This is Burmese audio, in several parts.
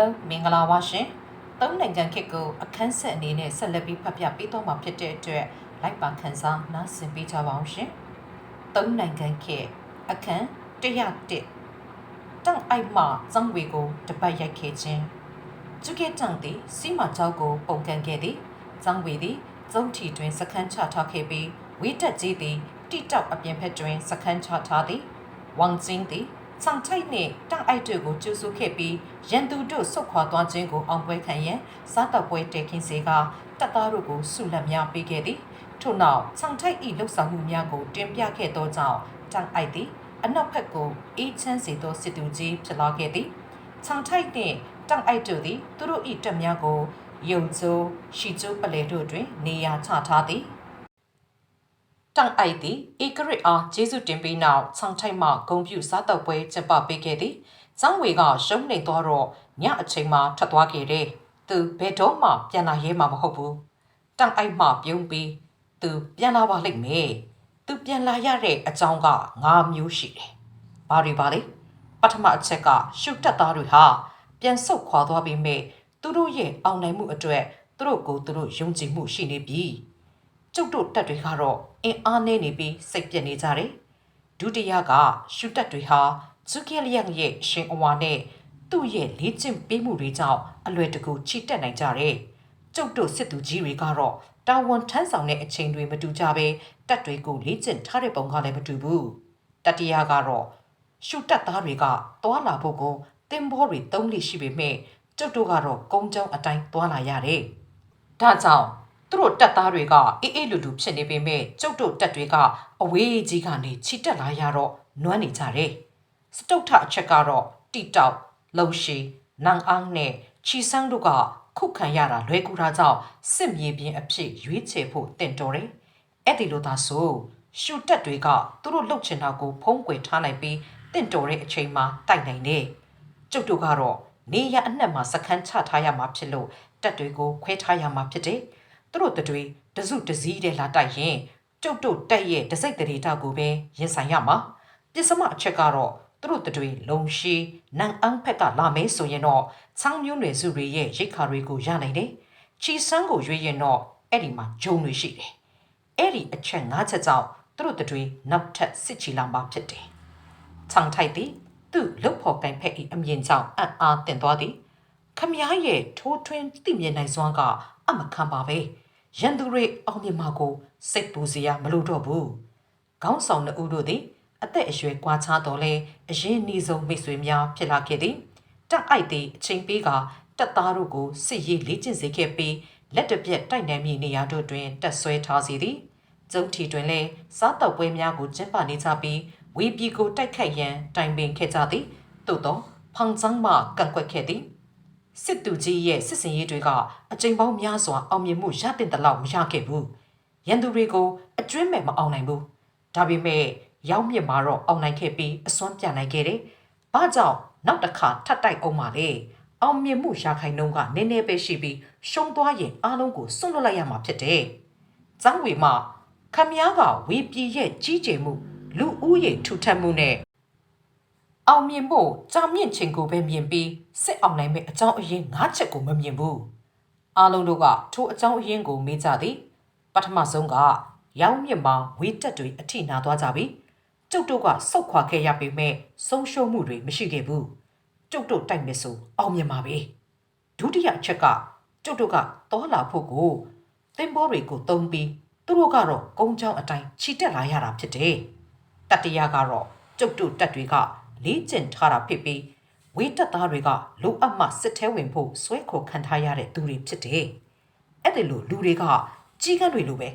လုံးမင်္ဂလာပါရှင်။သုံးနိုင်ငံခေတ်ကိုအခန်းဆက်အနေနဲ့ဆက်လက်ပြီးဖတ်ပြပေးတော့မှာဖြစ်တဲ့အတွက်လိုက်ပါခန်းစားနားဆင်ပေးကြပါအောင်ရှင်။သုံးနိုင်ငံခေတ်အခန်း101တန့်အိုက်မှဇောင်းဝေကိုတပတ်ရိုက်ခဲ့ခြင်းကျုကေတန့်သည်စီမာကျောက်ကိုပုံကန်ခဲ့သည်ဇောင်းဝေသည်ဇုံထီတွင်စခန်းချထားခဲ့ပြီးဝိတက်ကြီးသည်တိတောက်အပြင်ဘက်တွင်စခန်းချထားသည်ဝမ်ကျင်းသည် ဆောင်ချိတ်နှင့်တန့်အိုက်တွေကိုကျူဆူခဲ့ပြီးရန်သူတို့ဆုတ်ခွာသွားခြင်းကိုအောင်ပွဲခံရန်စားတပ်ပွဲတဲခင်းစေကတပ်သားတို့ကိုဆုလက်များပေးခဲ့သည်ထို့နောက်ဆောင်ချိတ်၏လှုပ်ဆောင်မှုများကိုတင်ပြခဲ့သောကြောင့်တန့်အိုက်သည်အနောက်ဘက်ကိုအေးချမ်းစေသောစစ်သူကြီးဖြစ်လာခဲ့သည်ဆောင်ချိတ်နှင့်တန့်အိုက်တို့သည်သူတို့၏တပ်များကိုယုံကျိုးရှီကျိုးပလဲတို့တွင်နေရာချထားသည် တန့်အိုက်သည်ဧကရစ်အားဂျေစုတင်ပြီးနောက်ဆောင်းထိုက်မှဂုံပြူစားတော့ပွဲကျင်းပပေးခဲ့သည်။ဇောင်းဝေကရုံးနေသွားတော့ညအချိန်မှထွက်သွားခဲ့တယ်။သူဘယ်တော့မှပြန်လာရဲမှာမဟုတ်ဘူး။တန့်အိုက်မှပြုံးပြီးသူပြန်လာပါလိမ့်မယ်။သူပြန်လာရတဲ့အကြောင်းက၅မျိုးရှိတယ်။ဘာတွေပါလဲ။ပထမအချက်ကရှုတက်သားတွေဟာပြန်ဆုတ်ခွာသွားပြီးမြဲသူတို့ရဲ့အောင်နိုင်မှုအတွက်သူတို့ကိုသူတို့ယုံကြည်မှုရှိနေပြီ။ ကျုပ်တို့တက်တွေကတော့အင်အားနေနေပြီးစိတ်ပြက်နေကြတယ်။ဒုတိယကရှူတက်တွေဟာဇူကီလီယန်ရဲ့ရှင်အဝါနဲ့သူ့ရဲ့လေ့ကျင့်ပေးမှုတွေကြောင့်အလွယ်တကူချီတက်နိုင်ကြတယ်။ကျုပ်တို့စစ်သူကြီးတွေကတော့တာဝန်ထမ်းဆောင်တဲ့အချိန်တွေမတူကြဘဲတက်တွေကိုလေ့ကျင့်ထားတဲ့ပုံကလည်းမတူဘူး။တတိယကတော့ရှူတက်သားတွေကတွာလာဖို့ကိုတင်ဘောတွေတုံးလိရှိပေမဲ့ကျုပ်တို့ကတော့ကုန်းကြောင်းအတိုင်းတွာလာရတယ်။ဒါကြောင့် သူတို့တက်သားတွေကအေးအေးလူလူဖြစ်နေပေမဲ့ကျုပ်တို့တက်တွေကအဝေးကြီးကနေခြိတက်လာရတော့နွမ်းနေကြတယ်။စတုတ်ထအချက်ကတော့တိတောက်လုံရှိနန်အောင်နဲ့ချီဆန်းတို့ကခုခံရတာလွဲကူတာကြောင့်စစ်မြေပြင်အဖြစ်ရွေးချယ်ဖို့တင်တော်တယ်။အဲ့ဒီလိုသာဆိုရှူတက်တွေကသူတို့လှုပ်ချင်တာကိုဖုံးကွယ်ထားနိုင်ပြီးတင့်တော်တဲ့အချိန်မှာတိုက်နိုင်တယ်။ကျုပ်တို့ကတော့နေရအနှက်မှာစခန်းချထားရမှာဖြစ်လို့တက်တွေကိုခွဲထားရမှာဖြစ်တယ်။ သူတို့တတွေတစုတစည်းတဲ့လာတိုက်ရင်ကျုပ်တို့တက်ရဲ့တစိတ်တရေတာကိုပဲရင်ဆိုင်ရမှာ။ပစ္စမအချက်ကတော့သူတို့တတွေလုံရှိနန်အန်းဖက်ကလာမဲဆိုရင်တော့ချောင်းမျိုးနွယ်စုတွေရဲ့ရိတ်ခါတွေကိုရနိုင်တယ်။ချီဆန်းကိုရွေးရင်တော့အဲ့ဒီမှာဂျုံတွေရှိတယ်။အဲ့ဒီအချက်၅ချက်ကြောင့်သူတို့တတွေနောက်ထပ်စစ်ချီလာမှာဖြစ်တယ်။ချောင်ထိုက်သည်သူ့လုတ်ဖော်ကင်ဖက်၏အမြင်ကြောင့်အံ့အားတင်သွားသည် ခမည်းရဲ့ထိုးထွင်းသိမြင်နိုင်စွမ်းကအမခံပါပဲရန်သူတွေအောင်မြင်မှာကိုစိတ်ပူစရာမလိုတော့ဘူးခေါင်းဆောင်နှစ်ဦးတို့သည်အသက်အရွယ်ကွာခြားတော်လဲအရင်နှီးဆုံးမိတ်ဆွေများဖြစ်လာခဲ့သည်တက်အိုက်သည်အချိန်ပေးကတက်သားတို့ကိုစစ်ရေးလေ့ကျင့်စေခဲ့ပြီးလက်တပြက်တိုက်နှံမိနေရာတို့တွင်တက်ဆွဲထားစီသည်ကျုံထီတွင်လည်းစားတော့ပွဲများကိုကျင်းပနေကြပြီးဝီပီကိုတိုက်ခိုက်ရန်တိုင်ပင်ခဲ့ကြသည်သို့သောဖောင်ချန်းမှကန့်ကွက်ခဲ့သည် စစ်သူကြီးရဲ့စစ်စင်ရေးတွေကအကြိမ်ပေါင်းများစွာအောင်မြင်မှုရတဲ့တလောက်မရခဲ့ဘူးရန်သူတွေကိုအကျွင်းမဲ့မအောင်နိုင်ဘူးဒါပေမဲ့ရောက်မြစ်မှာတော့အောင်နိုင်ခဲ့ပြီးအစွမ်းပြနိုင်ခဲ့တယ်ဘာကြောင့်နောက်တစ်ခါထပ်တိုက်အောင်ပါလေအောင်မြင်မှုရခိုင်နှုန်းကနည်းနည်းပဲရှိပြီးရှုံးသွားရင်အားလုံးကိုစွန့်လွတ်လိုက်ရမှာဖြစ်တယ်။ဇောင်းဝေမှခမည်းကဝေပြည်ရဲ့ကြီးကျယ်မှုလူဦးရေထူထပ်မှုနဲ့ အောင်မြင်ဖို့ကြာမြင့်ချိန်ကိုပဲမြင်ပြီးစစ်အောင်နိုင်မဲ့အကြောင်းအရင်း၅ချက်ကိုမမြင်ဘူး။အားလုံးတို့ကထိုအကြောင်းအရင်းကိုမေးကြသည်။ပထမဆုံးကရောင်းမြင့်မှာဝေတက်တွေအထိနာသွားကြပြီ။ကျုပ်တို့ကစောက်ခွာခဲ့ရပေမဲ့ဆုံးရှုံးမှုတွေမရှိခဲ့ဘူး။ကျုပ်တို့တိုက်မယ်ဆိုအောင်မြင်ပါပဲ။ဒုတိယအချက်ကကျုပ်တို့ကတောလာဖို့ကိုသင်္ဘောတွေကိုတုံးပြီးသူတို့ကတော့ကုန်းချောင်းအတိုင်းခြိတက်လာရတာဖြစ်တယ်။တတိယကတော့ကျုပ်တို့တက်တွေက လေးကျင်ထားတာဖြစ်ပြီးဝေးတက်သားတွေကလိုအပ်မှစစ်ထဲဝင်ဖို့ဆွဲခေါ်ခံထားရတဲ့သူတွေဖြစ်တယ်။အဲ့ဒီလိုလူတွေကကြီးကန်းတွေလိုပဲ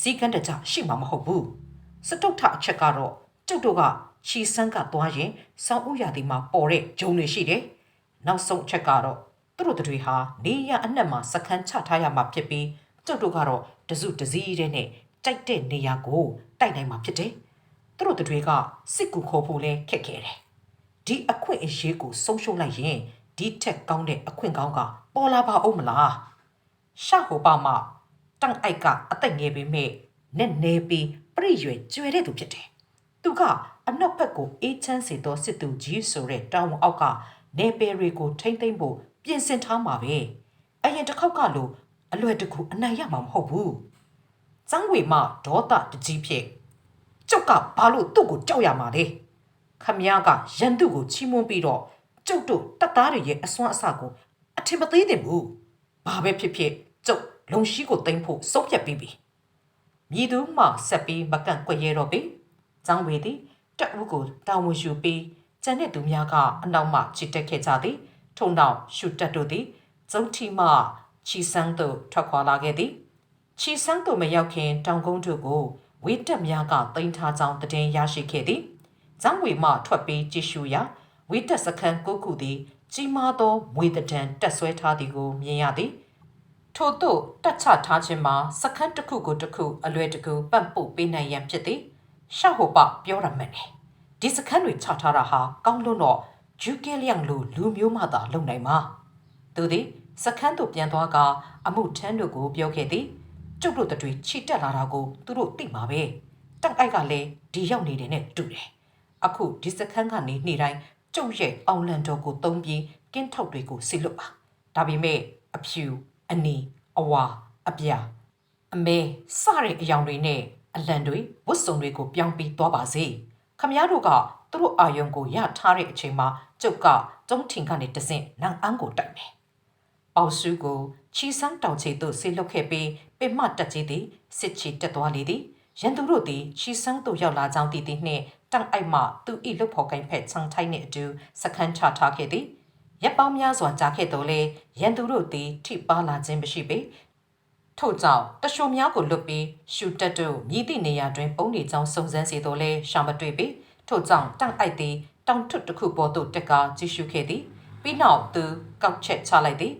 စီကန်းတကြရှိမှာမဟုတ်ဘူး။စတုထအချက်ကတော့ကျုပ်တို့ကချီဆန်းကသွားရင်စောင်းဥရာဒီမှာပေါ်တဲ့ဂျုံတွေရှိတယ်။နောက်ဆုံးအချက်ကတော့သူတို့တွေဟာနေရအနှက်မှာစခန်းချထားရမှာဖြစ်ပြီးကျုပ်တို့ကတော့တစုတစည်းတဲ့နဲ့တိုက်တဲ့နေရာကိုတိုက်နိုင်မှာဖြစ်တယ်။သူတို့တွေကစစ်ကူခေါ်ဖို့လဲခက်ခဲတယ်။ ဒီအခွင့်အရေးကိုဆုံးရှုံးလိုက်ရင်ဒီထက်ကောင်းတဲ့အခွင့်ကောင်းကပေါ်လာပါဦးမလား။ရှဟိုပါမတန့်အိုက်ကအသက်ငယ်ပေမဲ့နဲ့နေပြီးပြည့်ရွယ်ကျွဲတဲ့သူဖြစ်တယ်။သူကအနောက်ဘက်ကိုအေးချမ်းစေသောစစ်သူကြီးဆိုတဲ့တောင်အောက်ကနေပယ်တွေကိုထိမ့်သိမ့်ဖို့ပြင်ဆင်ထားမှာပဲအရင်တစ်ခေါက်ကလိုအလွယ်တကူအနိုင်ရမှာမဟုတ်ဘူး။စံဝေမဒေါသတကြီးဖြစ်ကျုပ်ကဘာလို့သူ့ကိုကြောက်ရမှာလဲ။ ခမည်းကရန်သူကိုချီးမွမ်းပြီးတော့ကျုပ်တို့တပ်သားတွေရဲ့အစွမ်းအစကိုအထင်မသေးသင့်ဘူး။ဘာပဲဖြစ်ဖြစ်ကျုပ်လုံရှိကိုတင်ဖို့ဆုံးဖြတ်ပြီးပြီ။မြည်သူမှဆက်ပြီးမကန့်ကွက်ရတော့ပြီ။စံဝေသည်တက်ဦးကိုတာဝန်ယူပြီးကျန်တဲ့သူများကအနောက်မှချစ်တက်ခဲ့ကြသည်။ထုံနောက်ရှုတက်တို့သည်ဇုံထီမှချီဆန်းသို့ထွက်ခွာလာခဲ့သည်ချီဆန်းသို့မရောက်ခင်တောင်ကုန်းတို့ကိုဝေးတက်များကတင်ထားကြောင်းတည်င်းရရှိခဲ့သည် ဇံဝေမှထွက်ပြီးကြည့်ရှုရာဝေးတက်စခန်းကိုခုသည်ကြီးမားသောမွေတံတက်ဆွဲထားသည်ကိုမြင်ရသည်ထို့သို့တက်ချထားခြင်းမှာစခန်းတစ်ခုကိုတစ်ခုအလွယ်တကူပတ်ပို့ပေးနိုင်ရန်ဖြစ်သည်ရှောက်ဟိုပပြောရမှန်းတယ်ဒီစခန်းတွေချထားတာဟာကောင်းလွန်းတော့ဂျူကဲလျံလိုလူမျိုးမှသာလုံနိုင်မှာသူသည်စခန်းသို့ပြန်သွားကအမှုထမ်းတို့ကိုပြောခဲ့သည်ကျုပ်တို့တွေချီတက်လာတာကိုသူတို့သိမှာပဲတက်အိုက်ကလည်းဒီရောက်နေတယ်နဲ့တူတယ် အခုဒီစခန်းကနေနေ့တိုင်းကျုပ်ရဲ့အောင်လန်တော်ကိုတုံးပြီးကင်းထောက်တွေကိုစီလွတ်ပါဒါပေမဲ့အဖြူအနီအဝါအပြာအမဲစတဲ့အယောင်တွေနဲ့အလံတွေဝတ်စုံတွေကိုပြောင်းပြီးသွားပါစေခမည်းတော်ကသူတို့အာယုံကိုရထားတဲ့အချိန်မှာကျုပ်ကကျုံးထင်ကနေတဆင့်နန်းအန်းကိုတိုက်မယ်ပေါစုကိုချီဆန်းတောင်ချေသို့ဆေးလွတ်ခဲ့ပြီးပင်မတက်ကြီးသည်စစ်ချီတက်သွားလေသည် ရန်သူတို့သည်ချီဆန်းသို့ရောက်လာကြောင်းတည်သည်နှင့်တန့်အိုက်မှသူ၏လှုပ်ဖော်ကိုင်းဖက်ချန်ထိုင်းနှင့်အတူစခန်းချထားခဲ့သည်ရပ်ပေါင်းများစွာကြာခဲ့တော်လဲရန်သူတို့သည်ထိပါလာခြင်းမရှိပေထို့ကြောင့်တရှိုများကိုလွတ်ပြီးရှူတက်တို့မြည်သည့်နေရာတွင်ပုံနေကြောင်းစုံစမ်းစီတော်လဲရှာမတွေ့ပေထို့ကြောင့်တန့်အိုက်သည်တောင်ထွတ်တစ်ခုပေါ်သို့တက်ကာကြည့်ရှုခဲ့သည်ပြီးနောက်သူကောက်ချက်ချလိုက်သည်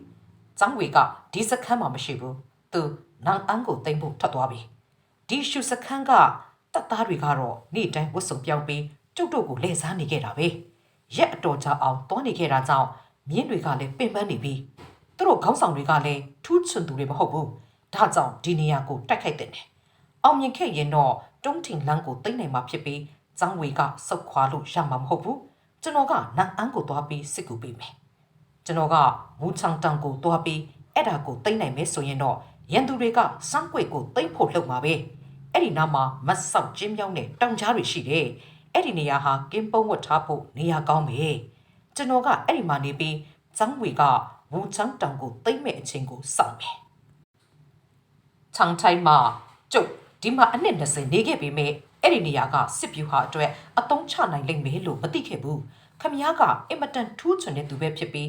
ဇောင်းဝေကဒီစခန်းမှာမရှိဘူးသူနန်းအန်းကိုတိမ်ဖို့ထွက်သွားပြီ ဒီရှုစခန်းကတပ်သားတွေကတော့နေ့တိုင်းဝတ်စုံပြောင်းပြီးကျုပ်တို့ကိုလှည့်စားနေခဲ့တာပဲရက်အတော်ကြာအောင်တွန်းနေခဲ့တာကြောင့်မြင်းတွေကလည်းပင်ပန်းနေပြီသူတို့ခေါင်းဆောင်တွေကလည်းထူးချွန်သူတွေမဟုတ်ဘူးဒါကြောင့်ဒီနေရာကိုတိုက်ခိုက်တဲ့တယ်အောင်မြင်ခဲ့ရင်တော့တုံးထင်လန်းကိုတိမ့်နိုင်မှာဖြစ်ပြီးဇောင်းဝေကစုတ်ခွာလို့ရမှာမဟုတ်ဘူးကျွန်တော်ကနန်းအန်းကိုသွားပြီးစစ်ကူပေးမယ်ကျွန်တော်ကဝူချောင်တန်ကိုတွားပြီးအဲ့ဒါကိုတိမ့်နိုင်မယ်ဆိုရင်တော့ရန်သူတွေကစမ်းကွေကိုတိမ့်ဖို့လှုပ်မှာပဲ အဲ့ဒီနားမှာမတ်ဆောက်ကျင်းမြောင်းတဲ့တောင်ကြားတွေရှိတယ်အဲ့ဒီနေရာဟာကင်းပုံးဝတ်ထားဖို့နေရာကောင်းပဲကျွန်တော်ကအဲ့ဒီမှာနေပြီးစမ်းဝေကဝူချောင်တန်ကိုတိမ့်မဲ့အချိန်ကိုစောင့်မယ်ချောင်ထိုင်းမှာကျုပ်ဒီမှာအနှစ်20နေခဲ့ပေမဲ့အဲ့ဒီနေရာကစစ်ပြူဟာအတွက်အတုံးချနိုင်လိမ့်မယ်လို့မသိခဲ့ဘူးခမည်းကအင်မတန်ထူးချွန်တဲ့သူပဲဖြစ်ပြီး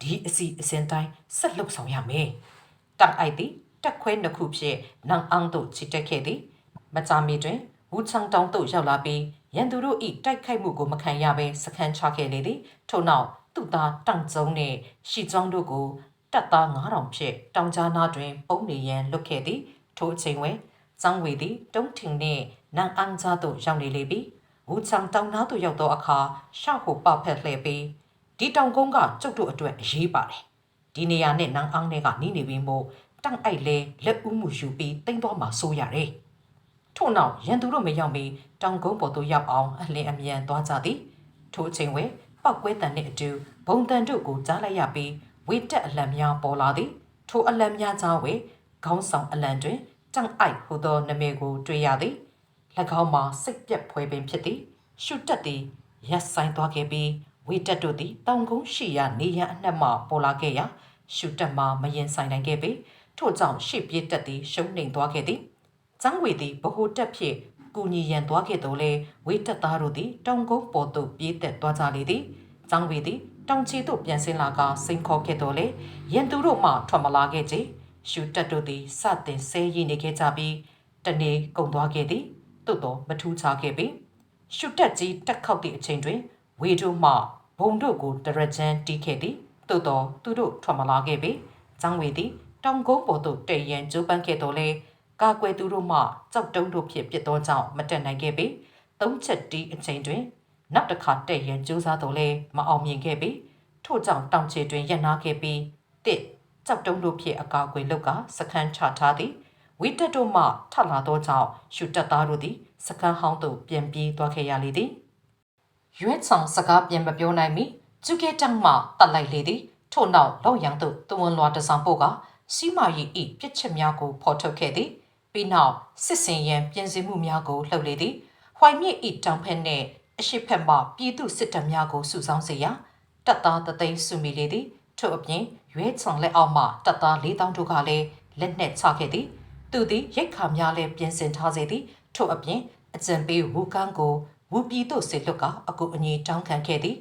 ဒီအစီအစဉ်တိုင်းဆက်လုပ်ဆောင်ရမယ်။တောင်အိုက်သည်တက်ခွဲနှစ်ခုဖြင့်နန်အောင်တို့ချစ်တက်ခဲ့သည်။ မကြာမီတွင်ဝူချောင်တောင်တို့ရောက်လာပြီးရန်သူတို့၏တိုက်ခိုက်မှုကိုမခံရဘဲစခန်းချခဲ့လေသည်။ထို့နောက်သူ့သားတန့်ကျုံနှင့်ရှီကျွန်းတို့ကိုတပ်သား9000ဖြင့်တောင်ကြားနာတွင်ပုံနေရန်လွတ်ခဲ့သည်။ထိုအချိန်တွင်ဇောင်းဝေသည်တုံးထင်နှင့်နန်အန်းကြားသို့ရောက်နေလေပြီ။ဝူချောင်တောင်နာသို့ရောက်သောအခါရှောက်ဟိုပဖက်လှည့်ပြီးဒီတောင်ကုန်းကကျုပ်တို့အတွက်အရေးပါတယ်ဒီနေရာနဲ့နန်းအောင်တွေကနီးနေပြီးမို့တန့်အိုက်လဲလက်ဦးမှုယူပြီးတိမ့်သွားမှာဆိုရတယ် ထို့နောက်ရန်သူတို့မရောက်မီတောင်ကုန်းပေါ်သို့ရောက်အောင်အလင်းအမြန်သွားကြသည်ထိုအချိန်ဝဲပောက်ကွဲတန်နှင့်အတူဘုံတန်တို့ကိုကြားလိုက်ရပြီးဝေတက်အလံများပေါ်လာသည်ထိုအလံများကြားဝဲခေါင်းဆောင်အလံတွင်တန့်အိုက်ဟူသောနာမည်ကိုတွေ့ရသည်၎င်းမှာစိတ်ပြက်ဖွယ်ပင်ဖြစ်သည်ရှုတက်သည်ရက်ဆိုင်သွားခဲ့ပြီးဝေတက်တို့သည်တောင်ကုန်းရှိရာနေရန်အနှက်မှပေါ်လာခဲ့ရာရှုတက်မှမရင်ဆိုင်နိုင်ခဲ့ပေထို့ကြောင့်ရှေ့ပြေးတက်သည်ရှုံးနိမ်သွားခဲ့သည်။ ဇန်းဝေသည်ဗဟိုတက်ဖြင့်ကူညီရန်သွားခဲ့တော်လဲဝေတက်သားတို့သည်တောင်ကုန်းပေါ်သို့ပြေးတက်သွားကြလေသည်။ဇန်းဝေသည်တောင်ချီသို့ပြန်ဆင်းလာကစိန်ခေါ်ခဲ့တော်လဲရန်သူတို့မှထွက်မလာခဲ့ကြ။ရှုတက်တို့သည်စတင်ဆဲရည်နေခဲ့ကြပြီးတနေ့ကုန်သွားခဲ့သည်။သို့တော့မထူးခြားခဲ့ပေ။ရှုတက်ကြီးတက်ခောက်သည့်အချိန်တွင် ဝေတို့မှဘုံတို့ကိုတရကြမ်းတီးခဲ့သည်သို့တော့သူတို့ထွက်မလာခဲ့ပေ။ကျောင်းဝေသည်တောင်ကုန်းပေါ်သို့တည့်ရန်ကျိုးပန်းခဲ့တော်လဲ ကာကွယ်သူတို့မှကြောက်တုံးတို့ဖြစ်ပြစ်သောကြောင့်မတက်နိုင်ခဲ့ပေ။သုံးချက်တီးအချိန်တွင်နောက်တစ်ခါတည့်ရန်ကျိုးစားတော်လဲမအောင်မြင်ခဲ့ပေ။ထို့ကြောင့်တောင်ချေတွင်ရပ်နာခဲ့ပြီးတစ်ကြောက်တုံးတို့ဖြစ်အကာအကွယ်လောက်ကစခန်းချထားသည်ဝိတက်တို့မှထလာသောကြောင့်ရှူတက်သားတို့သည်စခန်းဟောင်းသို့ပြန်ပြေးသွားခဲ့ရလေသည်ရွက်ဆောင်စကားပြန်မပြောနိုင်မီကျုကဲတန်းမှတတ်လိုက်လေသည်ထို့နောက်လောက်ရန်သို့တဝန်လွာတဆောင်ပို့ကစီမာရီဤပြစ်ချက်များကိုဖော်ထုတ်ခဲ့သည် ပြီးနောက်စစ်စင်ရန်ပြင်ဆင်မှုများကိုလှုပ်လေသည်ဟွိုင်မြစ်ဤတောင်ဖက်နှင့်အရှိဖက်မှပြည်သူစစ်တပ်များကိုစုဆောင်းစေရာတပ်သားတသိန်းစုမိလေသည်ထို့အပြင်ရွေးဆောင်လက်အောက်မှတပ်သား၄000တို့ကလည်းလက်နက်ချခဲ့သည်သူသည်ရိတ်ခါများလည်းပြင်ဆင်ထားစေသည်ထို့အပြင်အကြံပေးဝူကန်ကိုဝူပြည်သို့ဆေလွတ်ကအကူအညီတောင်းခံခဲ့သည်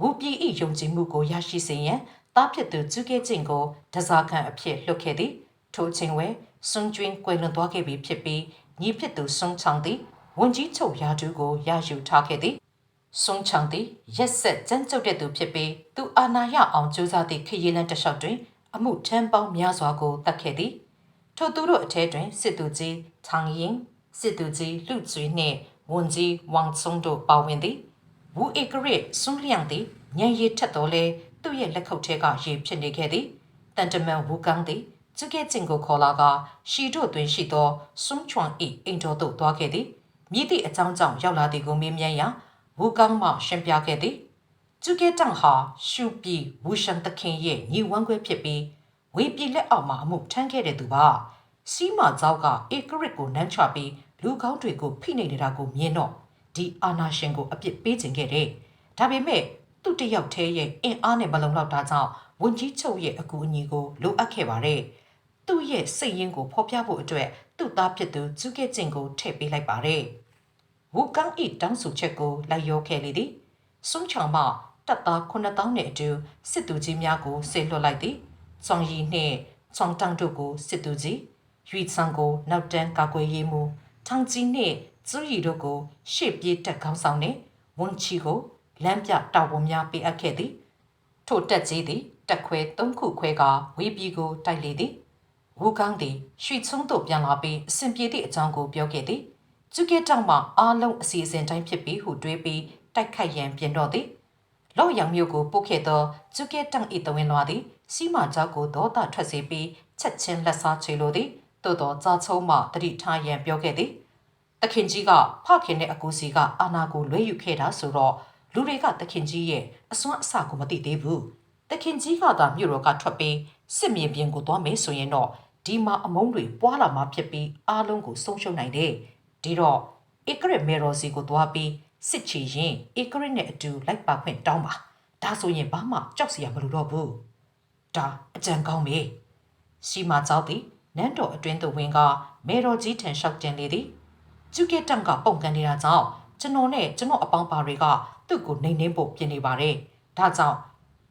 ဝူပြည်၏ယုံကြည်မှုကိုရရှိစေရန်တားဖြစ်သူကျူကဲကျင့်ကိုဒဇာခံအဖြစ်လွတ်ခဲ့သည်ထို့ချိန်ဝဲ စွန်ကျွင်းကွယ်လွန်သွားခဲ့ပြီဖြစ်ပြီးညီဖြစ်သူစွန်ချောင်းသည်ဝန်ကြီးချုပ်ရာထူးကိုရယူထားခဲ့သည်စွန်ချောင်းသည်ရက်ဆက်ကြမ်းကြုတ်တဲ့သူဖြစ်ပြီးသူအာဏာရအောင်ကြိုးစားသည့်ခရီးလန်းတစ်လျှောက်တွင် အမှုထမ်းပေါင်းများစွာကိုတတ်ခဲ့သည်ထိုသူတို့အထက်တွင်စစ်သူကြီးချောင်ရင်စစ်သူကြီးလူကျွေးနှင့်ဝန်ကြီးဝမ်ဆုံတို့ပါဝင်သည်ဝူဧကရစ်စွန်လျံသည်ညံရည်ထက်တော်လဲသူ့ရဲ့လက်ခုပ်ထဲကရေဖြစ်နေခဲ့သည်တန်တမန်ဝူကန်သည် ကျုကဲကျင်ကိုခေါ်လာကရှီတို့တွင်ရှိသောစွန်းချွန်ဤအိမ်တော်သို့သွားခဲ့သည်မြည်သည့်အကြောင်းကြောင့်ရောက်လာသည်ကိုမေးမြန်းရာဝူကန်မှရှင်းပြခဲ့သည်ကျုကဲတန့်ဟာရှူပီဝူရှန်တခင်ရဲ့ညီဝမ်းခွဲဖြစ်ပြီးဝေပြည်လက်အောက်မှာအမှုထမ်းခဲ့တဲ့သူပါစီးမာကျောက်ကဧကရစ်ကိုနမ်းချပြီးလူကောင်းတွေကိုဖိနှိပ်နေတာကိုမြင်တော့ဒီအာနာရှင်ကိုအပြစ်ပေးခြင်းခဲ့တယ်ဒါပေမဲ့သူ့တယောက်တည်းရဲ့အင်အားနဲ့မလုံလောက်တာကြောင့်ဝန်ကြီးချုပ်ရဲ့အကူအညီကိုလိုအပ်ခဲ့ပါတယ်။ သူ့ရဲ့စိတ်ရင်းကိုဖော်ပြဖို့အတွက်သူ့သားဖြစ်သူကျူးကဲကျင်ကိုထည့်ပေးလိုက်ပါတယ်။ဝူကန်ဤတောင်းဆိုချက်ကိုလိုက်ရောခဲ့လေသည်။စွန်ချောင်မှတပ်သား9000နဲ့အတူစစ်သူကြီးများကိုဆေလွှတ်လိုက်သည်။ချောင်ရီနှင့်ချောင်တန်းတို့ကိုစစ်သူကြီးရွီဆန်ကိုနောက်တန်းကာကွယ်ရေးမှုထောင်ကြီးနှင့်ကျူရီတို့ကိုရှေ့ပြေးတက်ကောင်းဆောင်နှင့်ဝန်ချီကိုလမ်းပြတာဝန်များပေးအပ်ခဲ့သည်ထို့တက်ကြီးသည်တက်ခွဲသုံးခုခွဲကဝေးပြည်ကိုတိုက်လေသည် ဝူကောင်းသည်ရွှေချုံသို့ပြန်လာပြီးအစဉ်ပြေသည့်အကြောင်းကိုပြောခဲ့သည်ကျုကဲတောင်မှအားလုံးအစီအစဉ်တိုင်းဖြစ်ပြီးဟုတွေးပြီးတိုက်ခိုက်ရန်ပြင်တော့သည်လောက်ရောင်မျိုးကိုပုတ်ခဲ့သောကျုကဲတောင်ဤတဝင်းလွားသည်စီမာကြောက်ကိုဒေါသထွက်စေပြီးချက်ချင်းလက်စားချေလိုသည်သို့သောကြာချုံမှတတိထားရန်ပြောခဲ့သည်တခင်ကြီးကဖခင်နဲ့အကူစီကအာနာကိုလွဲယူခဲ့တာဆိုတော့လူတွေကတခင်ကြီးရဲ့အစွမ်းအစကိုမသိသေးဘူးတခင်ကြီးကသာမြို့တော်ကထွက်ပြီးစစ်မြေပြင်ကိုသွားမယ်ဆိုရင်တော့ ဒီမှာအမုန်းတွေပွားလာမှဖြစ်ပြီးအားလုံးကိုဆုံးရှုံးနိုင်တယ်ဒီတော့ဧကရစ်မေရော်စီကိုသွားပြီးစစ်ချီရင်ဧကရစ်နဲ့အတူလိုက်ပါခွင့်တောင်းပါဒါဆိုရင်ဘာမှကြောက်စရာမလိုတော့ဘူးဒါအကြံကောင်းပြီစီမာကြောက်သည်နန်းတော်အတွင်းသို့ဝင်ကမေရော်ကြီးထံလျှောက်တင်လေသည်ကျုကဲတန့်ကပုံကန်နေတာကြောင့်ကျွန်တော်နဲ့ကျွန်တော်အပေါင်းပါတွေကသူ့ကိုနှိမ်နှင်းဖို့ပြင်နေပါတယ်။ဒါကြောင့်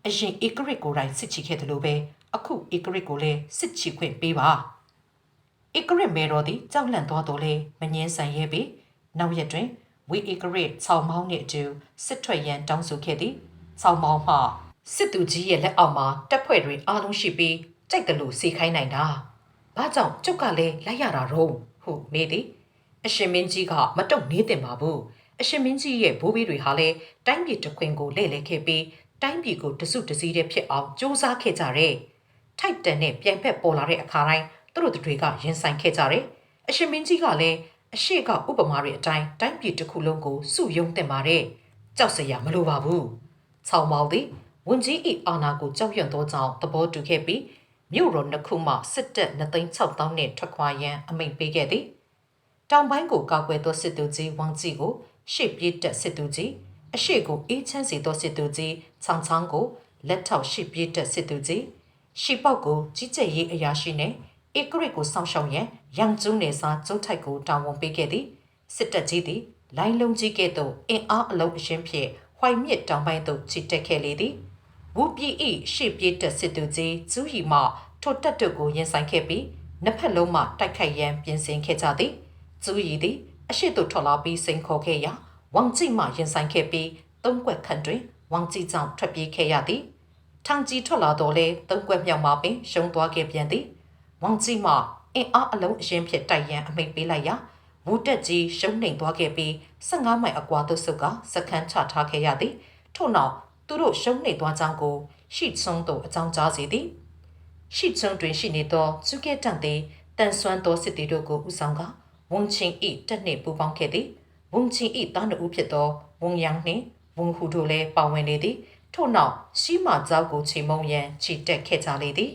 အရင်ဧကရစ်ကိုယ်တိုင်စစ်ချီခဲ့တယ်လို့ပဲ အခုဧကရစ်ကိုလည်းစစ်ချီခွင့်ပေးပါ။ဧကရစ်မေတော်သည်ကြောက်လန့်သွားတော့လေမငင်းဆန်ရဲပြီ။နောက်ရက်တွင်ဝီဧကရစ်ဆောင်းမောင်းနှင့်အတူစစ်ထွက်ရန်တောင်းဆိုခဲ့သည်။ဆောင်းမောင်းမှစစ်သူကြီးရဲ့လက်အောက်မှာတပ်ဖွဲ့တွေအားလုံးရှိပြီးကြိုက်တယ်လို့စီခိုင်းနိုင်တာ။ဘာကြောင့်ကျုပ်ကလည်းလိုက်ရတာတော့ဟုမေးသည်။အရှင်မင်းကြီးကမတုံနေတင်ပါဘူး။အရှင်မင်းကြီးရဲ့ဘိုးဘေးတွေဟာလည်းတိုင်းပြည်တခွင်ကိုလှည့်လည်ခဲ့ပြီးတိုင်းပြည်ကိုတစုတစည်းတည်းဖြစ်အောင်စ조사ခဲ့ကြတယ်။ ထိုက်တန်နဲ့ပြန်ဖက်ပေါ်လာတဲ့အခါတိုင်းသူတို့တွေကရင်ဆိုင်ခဲ့ကြတယ်။အရှင်မင်းကြီးကလည်းအရှိကဥပမာတွေအတိုင်းတိုင်းပြည်တစ်ခုလုံးကိုစုယုံတင်ပါတယ်။ကြောက်စရာမလိုပါဘူး။ဆောင်းမောင်သည်ဝန်ကြီးဤအာနာကိုကြောက်ရွံ့သောကြောင့်သဘောတူခဲ့ပြီးမြို့တော်နှစ်ခုမှစစ်တပ်2,600နဲ့ထွက်ခွာရန်အမိန့်ပေးခဲ့သည်။တောင်ပိုင်းကိုကာကွယ်သောစစ်သူကြီးဝမ်ကြီးကိုရှေ့ပြေးတက်စစ်သူကြီးအရှိကိုအေးချမ်းစေသောစစ်သူကြီးချောင်းချောင်းကိုလက်ထောက်ရှေ့ပြေးတက်စစ်သူကြီး ရှီပေါက်ကိုကြီးကြပ်ရေးအရာရှိနဲ့ဧကရစ်ကိုစောင့်ရှောက်ရန်ရန်ကျုံးနေစားကျုံထိုက်ကိုတာဝန်ပေးခဲ့သည်စစ်တပ်ကြီးသည်လိုင်းလုံးကြီးကဲ့သို့အင်အားအလုံးအရှင်းဖြင့်ဝိုင်မြစ်တောင်ပိုင်းသို့ချီတက်ခဲ့လေသည်ဝူပြည်ဤရှေ့ပြေးတက်စစ်သူကြီးဇူဟီမှထိုတက်တုကိုရင်ဆိုင်ခဲ့ပြီးနှစ်ဖက်လုံးမှတိုက်ခိုက်ရန်ပြင်ဆင်ခဲ့ကြသည်ဇူဟီသည်အရှိတို့ထွက်လာပြီးစိန်ခေါ်ခဲ့ရာဝမ်ကြိမှရင်ဆိုင်ခဲ့ပြီးသုံးကွက်ခန့်တွင်ဝမ်ကြိကြောင့်ထွက်ပြေးခဲ့ရသည် ထန်ကြီးထွက်လာတော့လေသုံးကွက်မြောက်မှာပင်ရှုံးသွားခဲ့ပြန်သည်ဝမ်ကြိမှအင်အားအလုံးအရင်ဖြစ်တိုက်ရန်အမိန့်ပေးလိုက်ရာဝူတက်ကြီးရှုံးနှိမ်သွားခဲ့ပြီး15မိုင်အကွာသို့ဆုတ်ကစခန်းချထားခဲ့ရသည်ထို့နောက်သူတို့ရှုံးနှိမ်သွားကြောင်းကိုရှီချုံတို့အကြောင်းကြားစေသည်ရှီချုံတွင်ရှိနေသောကျုကဲတန်သည်တန်ဆွမ်းသောစစ်သည်တို့ကိုဦးဆောင်ကဝန်ချင်းဤတက်နှင့်ပူပေါင်းခဲ့သည်ဝန်ချင်းဤတားနှုတ်ဖြစ်သောဝန်ယံနှင့်ဝန်ဟုတို့လည်းပါဝင်နေသည် ထို့နောက်စီးမာကြောက်ကိုချိန်မုံရန်ခြိတက်ခဲ့ကြလေသည်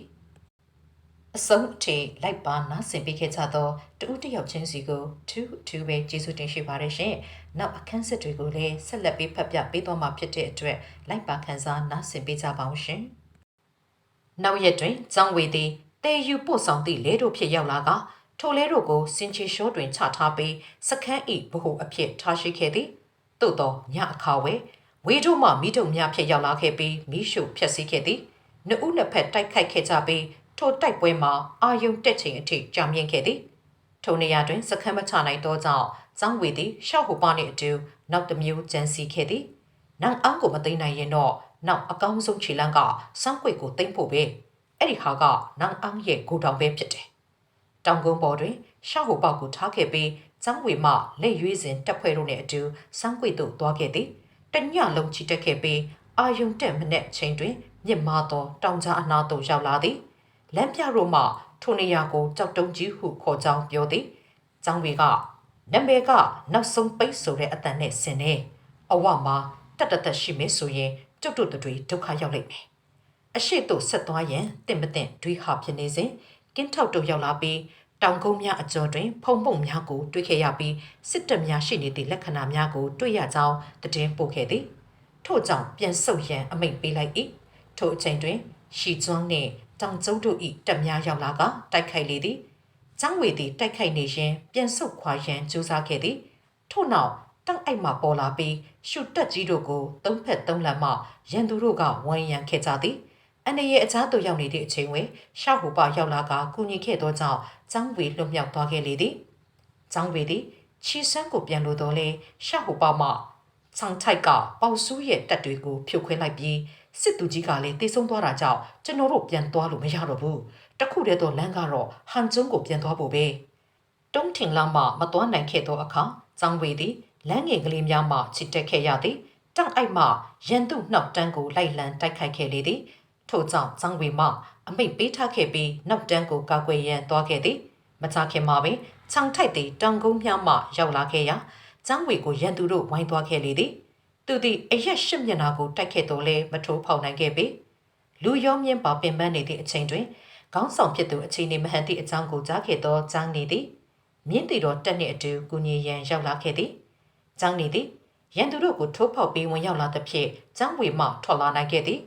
အဆုံးအထိလိုက်ပါနားဆင်ပေးခဲ့ကြသောတူတယောက်ချင်းစီကိုထူးထူးပဲကျေးဇူးတင်ရှိပါတယ်ရှင်။နောက်အခန်းစစ်တွေကိုလည်းဆက်လက်ပေးဖတ်ပြပေးသွားမှာဖြစ်တဲ့အတွက်လိုက်ပါခံစားနားဆင်ပေးကြပါအောင်ရှင်။နောက်ရက်တွင်ကျောင်းဝေသည်တေယူပို့ဆောင်သည့်လဲတို့ဖြစ်ရောက်လာကထိုလဲတို့ကိုစင်ချေရှောတွင်ချထားပြီးစခန်းဤဘဟုအဖြစ်ထားရှိခဲ့သည်။သို့သောညအခါဝဲ ဝေတို့မှမိတုံများဖြစ်ရောက်လာခဲ့ပြီးမိရှုဖျက်ဆီးခဲ့သည်။နှစ်ဦးနှစ်ဖက်တိုက်ခိုက်ခဲ့ကြပြီးထိုတိုက်ပွဲမှာအာယုံတက်ချိန်အထိကြာမြင့်ခဲ့သည်။ထိုနေရာတွင်စခန်းမချနိုင်သောကြောင့်ဇောင်းဝေသည်ရှောက်ဟိုပါနှင့်အတူနောက်တစ်မျိုးကြံစီခဲ့သည်။နောက်အောင်ကိုမသိနိုင်ရင်တော့နောက်အကောင်းဆုံးခြေလန်းကစောင်းကွေကိုသိမ့်ဖို့ပဲ။အဲ့ဒီဟာကနောက်အောင်ရဲ့ကိုတောင်ပဲဖြစ်တယ်။တောင်ကုန်းပေါ်တွင်ရှောက်ဟိုပေါက်ကိုထားခဲ့ပြီးဇောင်းဝေမှလက်ရွေးစဉ်တက်ဖွဲ့တို့နှင့်အတူစောင်းကွေသို့သွားခဲ့သည်။ တညလုံးချီတက်ခဲ့ပြီးအာယုံတက်မနဲ့ချိန်တွင်မြင့်မာသောတောင်ကြားအနာသို့ရောက်လာသည်။လမ်းပြတို့မှထိုနေရာကိုကြောက်တုံးကြီးဟုခေါ်ကြောင်းပြောသည်။ကျောင်းတွေကနမေကနောက်ဆုံးပိတ်ဆိုတဲ့အတန်နဲ့ဆင်နေအဝမှာတတ်တတ်ရှိမယ်ဆိုရင်ကျုပ်တို့တွေဒုက္ခရောက်လိမ့်မယ်။အရှိတို့ဆက်သွားရင်တင့်မတင့်ဒွိဟာဖြစ်နေစဉ်ကင်းထောက်တို့ရောက်လာပြီး တောင်ကုန်းများအကျော်တွင် ဖုံပုံများကိုတွေ့ခဲ့ရပြီးစစ်တပ်များရှိနေသည့်လက္ခဏာများကိုတွေ့ရကြောင်းတည်င်းပို့ခဲ့သည်ထို့ကြောင့်ပြန်ဆုတ်ရန်အမိန့်ပေးလိုက်၏ထို့အချိန်တွင် ရှီကျွန်းနှင့်တောင်ကျုပ်တို့၏တပ်များရောက်လာကတိုက်ခိုက်လေသည်။ကျောင်းဝေသည်တိုက်ခိုက်နေရင်ပြန်ဆုတ်ခွာရန်ကြိုးစားခဲ့သည်။ထို့နောက်တောင်အိုက်မှပေါ်လာပြီးရှုတက်ကြီးတို့ကိုသုံးဖက်သုံးလမ်းမှရန်သူတို့ကဝိုင်းရန်ခဲ့ကြသည်။ အနေရဲ့အခြားသို့ရောက်နေတဲ့အချိန်တွင်ရှောက်ဟူပရောက်လာကကူညီခဲ့သောကြောင့်ကျောင်းဝေလွတ်မြောက်သွားခဲ့လေသည်။ကျောင်းဝေသည်ချီဆန်းကိုပြန်လို့တော့လေရှောက်ဟူပမှချောင်းထိုက်ကပေါဆူးရဲ့တက်တွေကိုဖြုတ်ခွင်းလိုက်ပြီးစစ်သူကြီးကလည်းတေဆုံးသွားတာကြောင့်ကျွန်တော်တို့ပြန်သွားလို့မရတော့ဘူးတခုတည်းတော့လမ်းကတော့ဟန်ကျုံကိုပြန်သွားဖို့ပဲတုံးထင်လမ်းမှမသွားနိုင်ခဲ့သောအခါဇောင်းဝေသည်လမ်းငယ်ကလေးများမှချစ်တက်ခဲ့ရသည်တောင်အိုက်မှရန်သူနှောက်တန်းကိုလိုက်လံတိုက်ခိုက်ခဲ့လေသည် ထို့ကြောင့်ဇန်ဝေမောင်အမိတ်ပေးထားခဲ့ပြီးနောက်တန်းကိုကာကွယ်ရန်သွားခဲ့သည်မချခင်မှာပင်ချောင်ထိုက်သည်တောင်ကုန်းမြောက်မှရောက်လာခဲ့ရာဇန်ဝေကိုရန်သူတို့ဝိုင်းသွားခဲ့လေသည်သူသည်အရက်ရှစ်မျက်နှာကိုတိုက်ခဲ့တော့လဲမထိုးဖောက်နိုင်ခဲ့ပေလူရောမြင့်ပါပင်ပန်းနေသည့်အချိန်တွင်ခေါင်းဆောင်ဖြစ်သူအချိန်နေမဟန်သည့်အကြောင်းကိုကြားခဲ့သောဇန်နေသည်မြင့်တီတော်တက်နှင့်အတူကုညီရန်ရောက်လာခဲ့သည်ဇန်နေသည်ရန်သူတို့ကိုထိုးဖောက်ပြီးဝင်ရောက်လာသဖြင့်ဇန်ဝေမှထွက်လာနိုင်ခဲ့သည်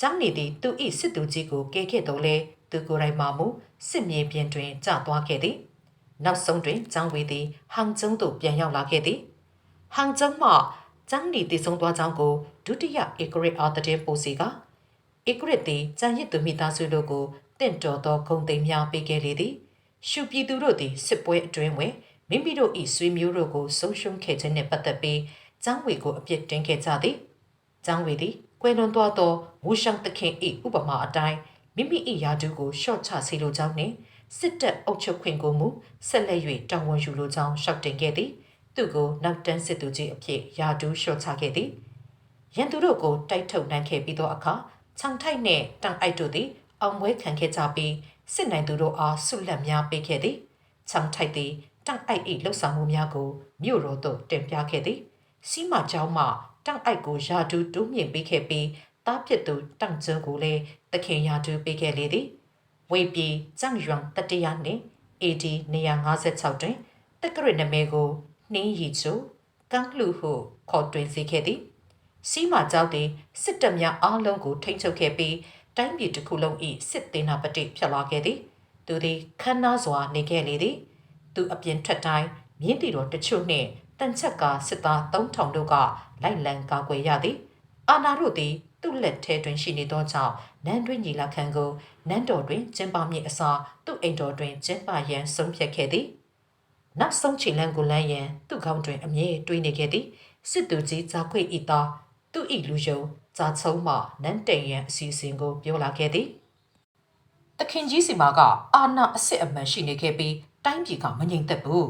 ចောင်းနေသည်သူ၏စစ်သူကြီးကိုကဲခဲ့တော့လဲသူကိုယ်တိုင်မှမူစစ်မြေပြင်တွင်ကျသွားခဲ့သည်နောက်ဆုံးတွင်ចောင်းဝေသည်ဟန်ကျုံသို့ပြန်ရောက်လာခဲ့သည်ဟန်ကျုံမှကျန်းနီတည်ဆုံးသွားကြောင်းကိုဒုတိယဧကရစ်အားတဲ့ပိုစီကဧကရစ်သည်ကျန်ရစ်သူမိသားစုတို့ကိုတင့်တော်သောဂုံသိမ်းများပေးခဲ့လေသည်ရှုပြည်သူတို့သည်စစ်ပွဲအတွင်းတွင်မိမိတို့၏ဆွေမျိုးတို့ကိုဆုံးရှုံးခဲ့ခြင်းနှင့်ပတ်သက်ပြီးကျန်းဝေကိုအပြစ်တင်ခဲ့ကြသည်ကျန်းဝေသည် ကွယ်လွန်သွားသောဝူရှောင်းသခင်၏ဥပမာအတိုင်းမိမိ၏ယာဒူကိုရှော့ချစေလိုကြောင်းနှင့်စစ်တပ်အုပ်ချုပ်ခွင့်ကိုမူဆက်လက်၍တာဝန်ယူလိုကြောင်းရှောက်တင်ခဲ့သည်သူ့ကိုနောက်တန်းစစ်သူကြီးအဖြစ်ယာဒူးလျှော့ချခဲ့သည်ရန်သူတို့ကိုတိုက်ထုတ်နိုင်ခဲ့ပြီးသောအခါချောင်ထိုက်နှင့်တန်အိုက်တို့သည်အောင်ပွဲခံခဲ့ကြပြီးစစ်နိုင်သူတို့အားဆုလက်များပေးခဲ့သည်ချောင်ထိုက်သည်တန်အိုက်၏လှုပ်ဆောင်မှုများကိုမြို့တော်သို့တင်ပြခဲ့သည်စီမကျောင်းမှ တန်အိုက်ကိုယာဒူးတိုးမြင့်ပေးခဲ့ပြီးတားပြစ်သူတန့်ကျွန်းကိုလည်းတခင်ယာဒူးပေးခဲ့လေသည်ဝေပြည်ကျန့်ယွမ်တတရနှင့် AD 156တွင်တက္ကရနမဲကိုနှင်းရီချိုကန်းလှဟုခေါ်တွင်စေခဲ့သည်စီးမာကြောက်သည်စစ်တပ်များအားလုံးကိုထိန်းချုပ်ခဲ့ပြီးတိုင်းပြည်တစ်ခုလုံး၏စစ်သေးနာပတိဖြစ်လာခဲ့သည်သူသည်ခမ်းနားစွာနေခဲ့လေသည်သူအပြင်ထွက်တိုင်းမြင်းတီတော်တချို့နှင့် တန်ချက်ကစစ်သား3000တို့ကလိုက်လံကာကွယ်ရသည်အာနာတို့သည်သူ့လက်ထဲတွင်ရှိနေသောကြောင့်နန်းတွင်ညီလာခံကိုနန်းတော်တွင်ကျင်းပမည့်အစားသူ့အိမ်တော်တွင်ကျင်းပရန်ဆုံးဖြတ်ခဲ့သည်နောက်ဆုံးချိန်လန်းကိုလန်းရန်သူ့ခေါင်းတွင်အမြဲတွေးနေခဲ့သည်စစ်သူကြီးဇာခွေဤသားသူ့ဤလူယုံဇာချုံမှနန်းတိန်ရန်အစီအစဉ်ကိုပြောလာခဲ့သည်တခင်ကြီးစီမာကအာနာအစ်စ်အမှန်ရှိနေခဲ့ပြီးတိုင်းပြည်ကမငြိမ်သက်ဘူး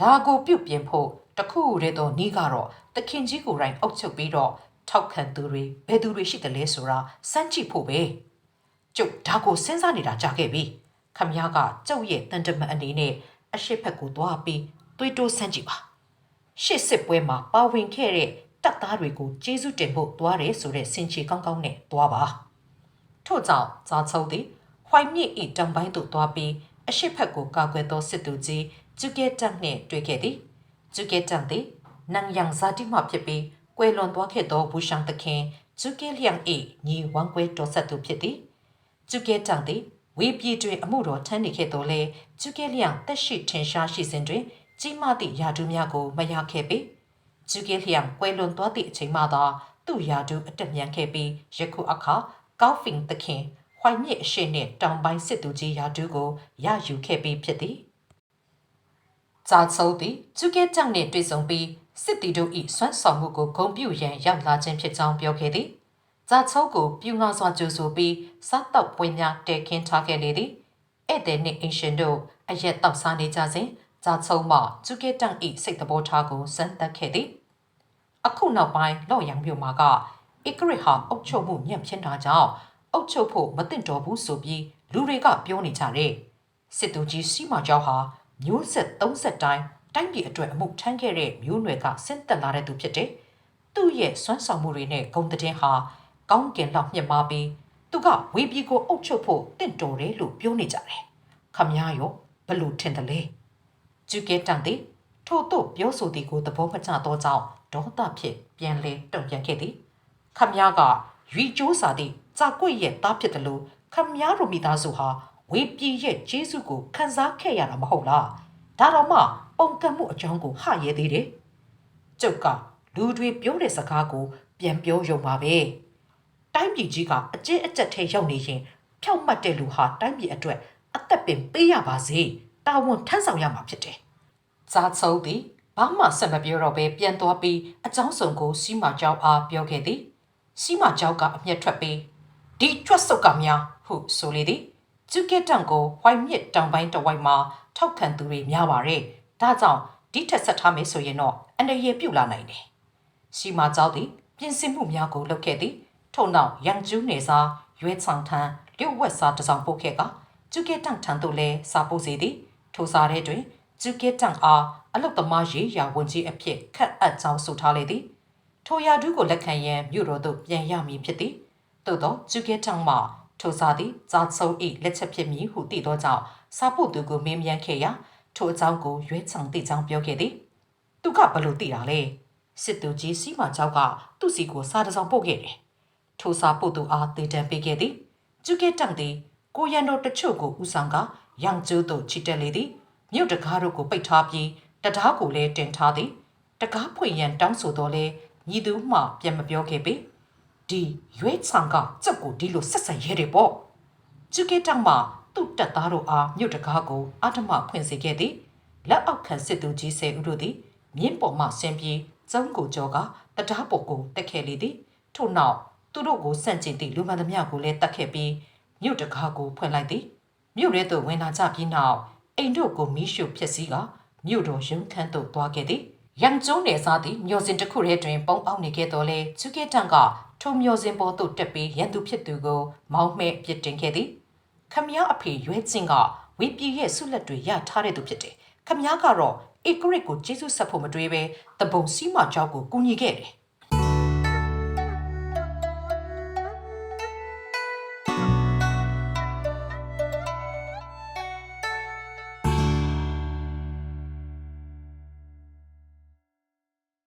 ဒါကိုပြုတ်ပြင်ဖို့ တခုတည်းသောနီးကတော့တခင်ကြီးကိုယ်တိုင်အုပ်ချုပ်ပြီးတော့ထောက်ခံသူတွေဘယ်သူတွေရှိတယ်လဲဆိုတာစမ်းကြည့်ဖို့ပဲကျုပ်ဒါကိုစဉ်းစားနေတာကြာခဲ့ပြီခမည်းကကျုပ်ရဲ့တန်တမန်အနေနဲ့အရှိတ်ဘက်ကိုသွားပြီးသွေးတိုးဆန်းကြည့်ပါရှစ်စစ်ပွဲမှာပါဝင်ခဲ့တဲ့တတပ်သားတွေကိုကျေးဇူးတင်ဖို့သွားတယ်ဆိုတဲ့စင်ချေကောင်းကောင်းနဲ့သွားပါထို့ကြောင့်ဇာချုံသည်ဝိုင်မြင့်ဤတောင်ပိုင်းသို့သွားပြီးအရှိတ်ဖက်ကိုကာကွယ်သောစစ်သူကြီးကျုကဲတက်နှင့်တွေ့ခဲ့သည် ကျုကဲတက်သည်နန်ယန်ဇာတိမှဖြစ်ပြီးကွယ်လွန်သွားခဲ့သောဘူရှန်သခင်ကျုကဲလျံဤညီဝမ်ကွဲတော်ဆက်သူဖြစ်သည်ကျုကဲတန်သည်ဝေပြည်တွင်အမှုတော်ထမ်းနေခဲ့တော်လဲကျုကဲလျံတက်ရှိထင်ရှားရှိစဉ်တွင်ကြီးမားသည့်ယာဒူးများကိုမရခဲ့ပေကျုကဲလျံကွယ်လွန်သွားသည့်အချိန်မှသာသူ့ယာဒူးအတက်မြန်ခဲ့ပြီးယခုအခါကောက်ဖင်သခင်ဝိုင်မြစ်အရှိနှင့်တောင်ပိုင်းစစ်သူကြီးယာဒူးကိုရယူခဲ့ပြီးဖြစ်သည် ဇာဆိုးသည်ကျုကဲတန်နှင့်တွေ့ဆုံပြီးစစ်တီတို့၏စွမ်းဆောင်မှုကိုဂုဏ်ပြုရန်ရောက်လာခြင်းဖြစ်ကြောင်းပြောခဲ့သည်ဇာချုံကိုပြူငါစွာကြိုဆိုပြီးစားတော့ပွဲများတဲခင်းထားခဲ့လေသည်ဧည့်သည်နှင့်အင်ရှင်တို့အရက်တောက်စားနေကြစဉ်ဇာချုံမှကျုကဲတန့်ဤစိတ်တဘောထားကိုစမ်းသပ်ခဲ့သည်အခုနောက်ပိုင်းလော့ယံမြို့မှာကဧကရစ်ဟာအုတ်ချုပ်မှုညံ့ဖျင်းတာကြောင့်အုတ်ချုပ်ဖို့မသင့်တော်ဘူးဆိုပြီးလူတွေကပြောနေကြတယ်စစ်သူကြီးစီမာကျော်ဟာ မျိုးဆက်30တိုင်းတိုင်းပြည်အတွက်အမှုထမ်းခဲ့တဲ့မျိုးနွယ်ကဆင့်သက်လာတဲ့သူဖြစ်တယ်သူ့ရဲ့စွမ်းဆောင်မှုတွေနဲ့ဂုံတဲ့ဟာကောင်းကင်လောက်မြင့်မားပြီးသူကဝေပြည်ကိုအုပ်ချုပ်ဖို့တင့်တော်တယ်လို့ပြောနေကြတယ်။ခမည်းရောဘလို့ထင်တယ်လဲ။ကျူကဲတန်သည်ထို့သို့ပြောဆိုသည်ကိုသဘောမကျသောကြောင့်ဒေါသဖြင့်ပြန်လဲတုံ့ပြန်ခဲ့သည်။ခမည်းကရွီကျိုးစာသည့်ကြာကွက်ရဲ့သားဖြစ်တယ်လို့ခမည်းတို့မိသားစုဟာ ဝေပြည်ရဲ့ဂျေစုကိုခံစားခဲ့ရတာမဟုတ်လား။ဒါတော့မှပုံကံမှုအကြောင်းကိုဟရဲသေးတယ်။ကျုပ်ကလူတွေပြောတဲ့စကားကို ပြန်ပြောရုံပါပဲ။တိုင်းပြည်ကြီးကအကျဉ်းအကျက်ထဲရောက်နေရင်ဖြောက်မှတ်တဲ့လူဟာတိုင်းပြည်အတွက်အသက်ပင်ပေးရပါစေ။တာဝန်ထမ်းဆောင်ရမှာဖြစ်တယ်။ဇာချုံသည်ဘာမှဆက်မပြောတော့ဘဲပြန်သွားပြီးအကြောင်းစုံကိုစီမာကျောင်းအားပြောခဲ့သည်။စီမာကျောင်းကအမျက်ထွက်ပြီးဒီထွက်စုပ်ကများဟုဆိုလေသည်။ ကျုကက်တန်ကိုဝိုင်မြစ်တောင်ပိုင်းတစ်ဝိုက်မှာထောက်ခံသူတွေများပါတယ်။ဒါကြောင့်ဒီထက်ဆက်ထားမယ်ဆိုရင်တော့အန္တရာယ်ပြုလာနိုင်တယ်။စီမာကျောင်းသည်ပြင်ဆင်မှုများကိုလုပ်ခဲ့သည်ထို့နောက်ရန်ကျူးနေစာရွဲဆောင်ထန်းလျှို့ဝက်စာတစ်စောင်ပို့ခဲ့ကကျုကဲတန့်ထန်းတို့လည်းစာပို့စေသည်ထိုစာထဲတွင်ကျုကဲတန့်အားအလုတ်သမားရေးရာဝန်ကြီးအဖြစ်ခတ်အပ်ကြောင်းဆိုထားလေသည်ထိုရာဒူးကိုလက်ခံရန်မြို့တော်သို့ပြန်ရမည်ဖြစ်သည်သို့သောကျုကဲတန့်မှ ထိုစာသည်ဇာဆုံ၏လက်ချက်ဖြစ်မည်ဟုသိသောကြောင့်စာပို့သူကိုမင်းမြန်ခဲ့ရာထိုအကြောင်းကိုရွေးချံသိကြောင်းပြောခဲ့သည်သူကဘလို့သိတာလဲစစ်သူကြီးစီမာကျောက်ကသူ့စီကိုစာတစ်စောင်ပို့ခဲ့တယ်။ထိုစာပို့သူအားတေတံပေးခဲ့သည်။ကျုကဲတန့်သည်ကိုရန်တော်တချို့ကိုဦးဆောင်ကရန်ကျိုးသို့ချီတက်လေသည်။မြို့တကားတို့ကိုပိတ်ထားပြီးတရားကိုလည်းတင်ထားသည်။တကားဖွင့်ရန်တောင်းဆိုတော့လဲညီသူမှပြန်မပြောခဲ့ပေ။ ဒီရွေးဆောင်ကစက်ကိုဒီလိုဆက်ဆံရဲတယ်ပေါ့။ကျုကဲတန့်မှသူ့တပ်သားတို့အားမြို့တကားကိုအထမဖွင့်စေခဲ့သည်။လက်အောက်ခံစစ်သူကြီးဆယ်ဦးတို့သည်မြင်းပေါ်မှဆင်းပြီးကျုံးကိုကြောကတရားပေါ်ကိုတက်ခဲ့လေသည်ထို့နောက်သူတို့ကိုစန့်ကျင်သည့်လူမှန်သမျှကိုလည်းတက်ခဲ့ပြီးမြို့တကားကိုဖွင့်လိုက်သည်မြို့ရဲသို့ဝင်လာကြပြီးနောက်အိမ်တို့ကိုမီးရှို့ဖျက်ဆီးကမြို့တော်ရုံခန်းသို့သွားခဲ့သည်ရန်ကျုံးနယ်စားသည့်မျိုးစင်တစ်ခုထဲတွင် ပုံအောင်နေခဲ့တော်လဲချူကဲတန်က ထိုမျိုးစင်ပေါ်သို့တက်ပြီးရန်သူဖြစ်သူကိုမောင်းမဲ့ပြစ်တင်ခဲ့သည်ခမည်းအဖေရွဲချင်းကဝေပြည်ရဲ့ဆုလက်တွေရထားတဲ့သူဖြစ်တယ်ခမည်းကတော့ဧကရစ်ကိုကျေးဇူးဆက်ဖို့မတွေးပဲတပုံစီးမကြောက်ကိုကူညီခဲ့တယ်